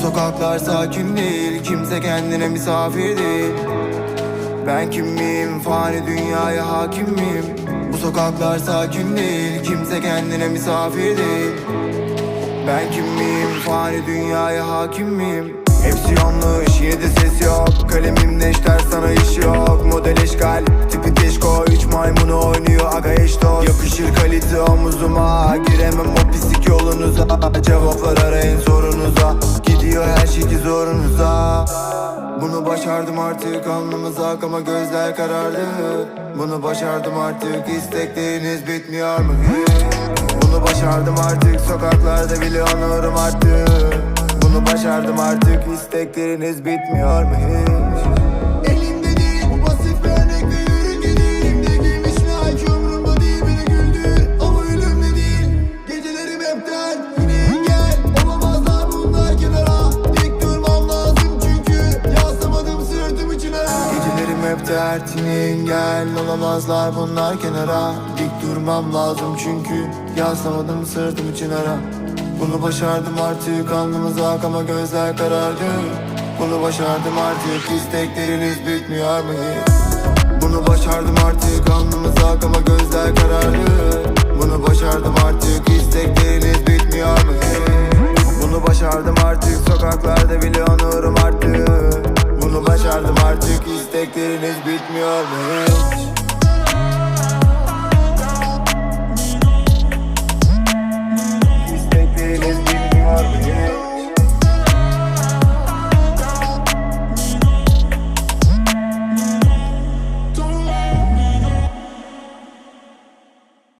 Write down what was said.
sokaklar sakin değil Kimse kendine misafir değil. Ben kim miyim fani dünyaya hakim miyim Bu sokaklar sakin değil Kimse kendine misafir değil. Ben kim miyim fani dünyaya hakim miyim Hepsi yanlış yine de ses yok. Kalemim neşter sana iş yok. Model eşkal tipi teşko Üç maymunu oynuyor aga eşto Yakışır kalite omuzuma Giremem o pislik yolunuza. Cevaplar arayın başardım artık alnımıza Ama gözler karardı Bunu başardım artık istekleriniz bitmiyor mu? Bunu başardım artık sokaklarda bile onurum arttı. Bunu başardım artık istekleriniz bitmiyor mu Gecelerim hep dert yine engel Olamazlar bunlar kenara Dik durmam lazım çünkü Yaslamadım sırtım için ara Bunu başardım artık alnımıza ak ama gözler karardı Bunu başardım artık istekleriniz bitmiyor mu hiç? Bunu başardım artık alnımıza ak ama gözler karardı Bunu başardım artık istekleriniz bitmiyor mu hiç? Bunu başardım artık sokaklarda istekleriniz bitmiyor mu hiç?